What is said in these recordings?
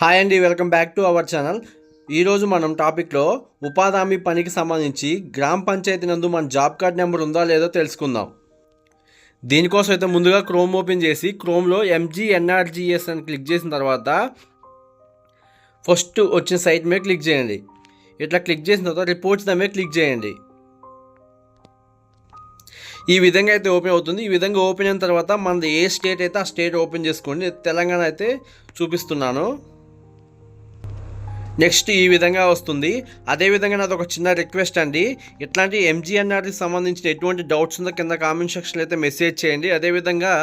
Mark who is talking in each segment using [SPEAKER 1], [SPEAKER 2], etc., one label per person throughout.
[SPEAKER 1] Hi అండి welcome back to our channel. ఈరోజు మనం టాపిక్లో ఉపాధి హామీ పనికి సంబంధించి గ్రామ పంచాయతీ నందు మన జాబ్ కార్డ్ నెంబర్ ఉందా లేదో తెలుసుకుందాం. దీనికోసం అయితే ముందుగా క్రోమ్ ఓపెన్ చేసి క్రోమ్లో ఎంజీఎన్ఆర్జీఎస్ అని క్లిక్ చేసిన తర్వాత ఫస్ట్ వచ్చిన సైట్ మీద క్లిక్ చేయండి. ఇట్లా క్లిక్ చేసిన తర్వాత రిపోర్ట్స్ దాని మీద క్లిక్ చేయండి. ఈ విధంగా అయితే ఓపెన్ అవుతుంది. ఈ విధంగా ఓపెన్ అయిన తర్వాత మనది ఏ స్టేట్ అయితే ఆ స్టేట్ ఓపెన్ చేసుకోండి తెలంగాణ అయితే చూపిస్తున్నాను. నెక్స్ట్ ఈ విధంగా వస్తుంది. అదేవిధంగా నాది ఒక చిన్న రిక్వెస్ట్ అండి. ఇట్లాంటి ఎంజీఎన్ఆర్కి సంబంధించిన ఎటువంటి డౌట్స్ ఉందో కింద కామెంట్ సెక్షన్లో అయితే మెసేజ్ చేయండి. అదేవిధంగా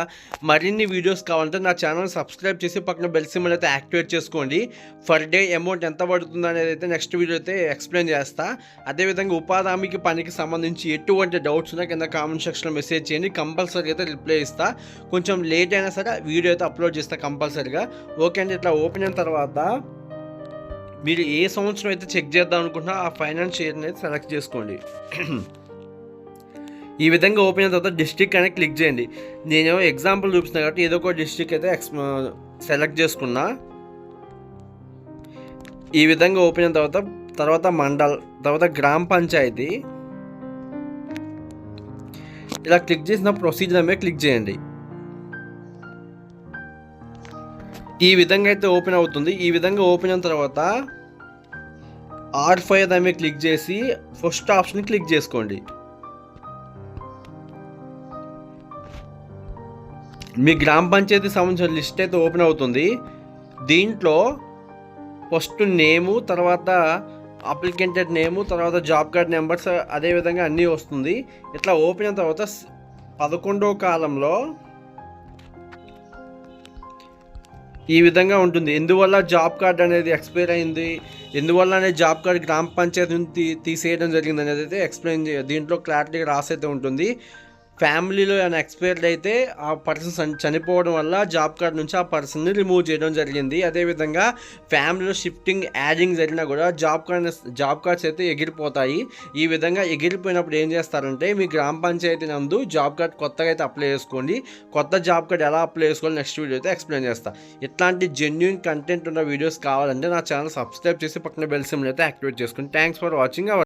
[SPEAKER 1] మరిన్ని వీడియోస్ కావాలంటే నా ఛానల్ సబ్స్క్రైబ్ చేసి పక్కన బెల్ సింబల్ అయితే యాక్టివేట్ చేసుకోండి. ఫర్ డే అమౌంట్ ఎంత పడుతుంది అనేది అయితే నెక్స్ట్ వీడియో అయితే ఎక్స్ప్లెయిన్ చేస్తా. అదేవిధంగా ఉపాధామికి పనికి సంబంధించి ఎటువంటి డౌట్స్ ఉన్నా కింద కామెంట్ సెక్షన్లో మెసేజ్ చేయండి. కంపల్సరీ అయితే రిప్లై ఇస్తా. కొంచెం లేట్ అయినా సరే వీడియో అయితే అప్లోడ్ చేస్తా కంపల్సరీగా. ఓకే అండి. ఇట్లా ఓపెన్ అయిన తర్వాత మీరు ఏ సంవత్సరం అయితే చెక్ చేద్దాం అనుకుంటున్నా ఆ ఫైనాన్స్ ఇయర్ అనేది సెలెక్ట్ చేసుకోండి. ఈ విధంగా ఓపెన్ అయిన తర్వాత డిస్ట్రిక్ట్ అనేది క్లిక్ చేయండి. నేను ఎగ్జాంపుల్ చూపిస్తున్నా కాబట్టి ఏదో ఒక డిస్ట్రిక్ట్ అయితే ఎక్స్ సెలెక్ట్ చేసుకున్నా. ఈ విధంగా ఓపెన్ అయిన తర్వాత తర్వాత మండల్ తర్వాత గ్రామ పంచాయతీ. ఇలా క్లిక్ చేసిన ప్రొసీజర్ మీద క్లిక్ చేయండి. ఈ విధంగా అయితే ఓపెన్ అవుతుంది. ఈ విధంగా ఓపెన్ అయిన తర్వాత ఆర్ ఫైవ్ దాని మీద క్లిక్ చేసి ఫస్ట్ ఆప్షన్ క్లిక్ చేసుకోండి. మీ గ్రామ పంచాయతీ సంబంధించిన లిస్ట్ అయితే ఓపెన్ అవుతుంది. దీంట్లో ఫస్ట్ నేము తర్వాత అప్లికెంటెడ్ నేము తర్వాత జాబ్ కార్డ్ నెంబర్స్ అదేవిధంగా అన్నీ వస్తుంది. ఇట్లా ఓపెన్ అయిన తర్వాత పదకొండవ కాలంలో ఈ విధంగా ఉంటుంది. ఎందువల్ల జాబ్ కార్డ్ అనేది ఎక్స్పైర్ అయింది? ఎందువల్ల అనేది జాబ్ కార్డ్ గ్రామ పంచాయతీ నుంచి తీసేయడం జరిగింది అనేది అయితే ఎక్స్ప్లెయిన్ దీంట్లో క్లారిటీగా రాసైతే ఉంటుంది. ఫ్యామిలీలో ఏమైనా ఎక్స్పైర్డ్ అయితే ఆ పర్సన్ చనిపోవడం వల్ల జాబ్ కార్డ్ నుంచి ఆ పర్సన్ని రిమూవ్ చేయడం జరిగింది. అదేవిధంగా ఫ్యామిలీలో షిఫ్టింగ్ యాడింగ్ జరిగినా కూడా జాబ్ కార్డ్ జాబ్ కార్డ్స్ అయితే ఎగిరిపోతాయి. ఈ విధంగా ఎగిరిపోయినప్పుడు ఏం చేస్తారంటే మీ గ్రామ పంచాయతీ నందు జాబ్ కార్డ్ కొత్తగా అయితే అప్లై చేసుకోండి. కొత్త జాబ్ కార్డ్ ఎలా అప్లై చేసుకోవాలి నెక్స్ట్ వీడియో అయితే ఎక్స్ప్లెయిన్ చేస్తా. ఇట్లాంటి జెన్యున్ కంటెంట్ ఉన్న వీడియోస్ కావాలంటే నా ఛానల్ సబ్స్క్రైబ్ చేసి పక్కన బెల్ సిమ్ని అయితే యాక్టివేట్ చేసుకోండి థ్యాంక్స్ ఫర్ వాచింగ్ అవర్